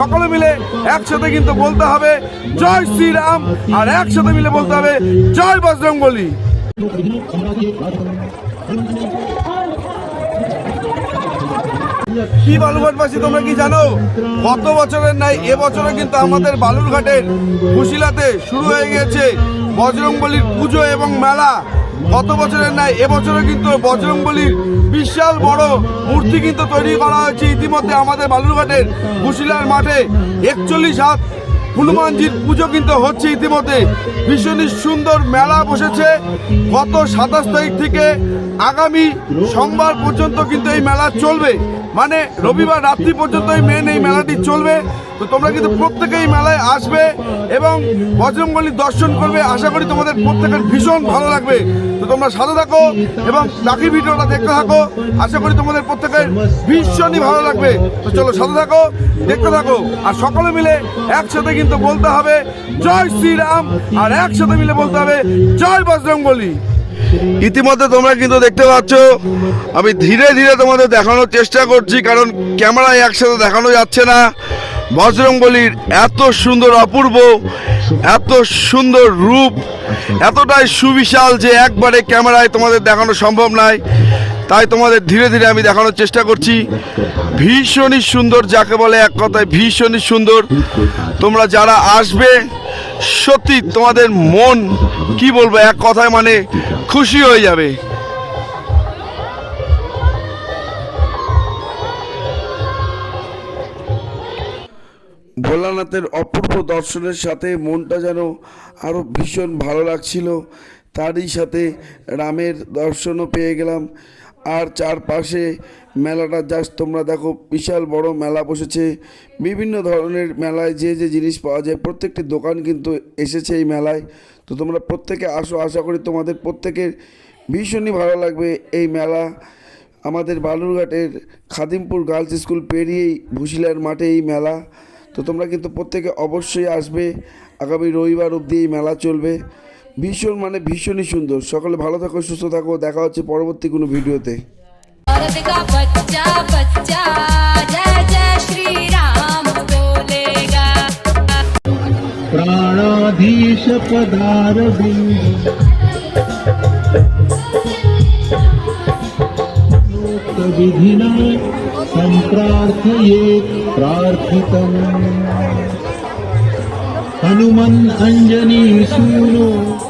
সকলে মিলে একসাথে কিন্তু বলতে হবে, জয় শ্রীরাম, আর একসাথে মিলে বলতে হবে, জয় বজরং বলি কি বালুঘাটবাসী, তোমরা কি জানো? গত বছরের নাই এবছরে কিন্তু আমাদের বালুরঘাটের কুশিলাতে শুরু হয়ে গেছে বজরংবলির পুজো এবং মেলা। গত বছরের নাই এবছরে কিন্তু বজরংবলির বিশাল বড় মূর্তি কিন্তু তৈরি করা হয়েছে। ইতিমধ্যে আমাদের বালুরঘাটের কুশিলার মাঠে একচল্লিশ হাত হনুমানজির পুজো কিন্তু হচ্ছে ইতিমধ্যে। ভীষণই সুন্দর মেলা বসেছে। গত সাতাশ তারিখ থেকে আগামী সোমবার পর্যন্ত কিন্তু এই মেলা চলবে। মানে রবিবার রাত্রি পর্যন্ত এই মেন এই মেলাটি চলবে। তো তোমরা কিন্তু প্রত্যেকেই মেলায় আসবে এবং বজরঙ্গলির দর্শন করবে। আশা করি তোমাদের প্রত্যেকের ভীষণ ভালো লাগবে। তো তোমরা সাথে থাকো এবং বাকি ভিডিওটা দেখতে থাকো। আশা করি তোমাদের প্রত্যেকের ভীষণই ভালো লাগবে। তো চলো সাথে থাকো, দেখতে থাকো, আর সকলে মিলে একসাথে কিন্তু বলতে হবে, জয় শ্রীরাম। আর একসাথে মিলে বলতে হবে, জয় বজরঙ্গলি ইতিমধ্যে তোমরা কিন্তু দেখতে পাচ্ছ, আমি ধীরে ধীরে তোমাদের দেখানোর চেষ্টা করছি, কারণ ক্যামেরায় একসাথে দেখানো যাচ্ছে না। বজরংবলির এত সুন্দর অপূর্ব, এত সুন্দর রূপ, এতটাই সুবিশাল যে একবারে ক্যামেরায় তোমাদের দেখানো সম্ভব নয়। তাই তোমাদের ধীরে ধীরে আমি দেখানোর চেষ্টা করছি। ভীষণই সুন্দর, যাকে বলে এক কথায় ভীষণই সুন্দর। তোমরা যারা আসবে, সত্যি তোমাদের মন, কি বলব, এক কথায় মানে খুশি হয়ে যাবে। ভোলানাথের অপূর্ব দর্শনের সাথে মনটা যেন আরও ভীষণ ভালো লাগছিল। তারই সাথে রামের দর্শনও পেয়ে গেলাম। আর চারপাশে মেলাটা জাস্ট তোমরা দেখো, বিশাল বড় মেলা বসেছে। বিভিন্ন ধরনের মেলায় যে যে জিনিস পাওয়া যায়, প্রত্যেকটি দোকান কিন্তু এসেছে এই মেলায়। তো তোমরা প্রত্যেকে আসো, আশা করি তোমাদের প্রত্যেকের ভীষণই ভালো লাগবে এই মেলা। আমাদের বালুরঘাটের খাদিমপুর গার্লস স্কুল পেরিয়েই ভুশিলার মাঠে এই মেলা। তো তোমরা কিন্তু প্রত্যেকে অবশ্যই আসবে আগামী রবিবার অবধি এই মেলা চলবে ভীষণ মানে ভীষণই সুন্দর সকলে ভালো থাকো সুস্থ থাকো দেখা হচ্ছে পরবর্তী কোনো ভিডিওতে औरत का बच्चा बच्चा जय जय श्री राम बोलेगा प्राणाधीश पदार विधिना सम्प्रार्थये प्रार्थितम्। हनुमन् अञ्जनी सूनो।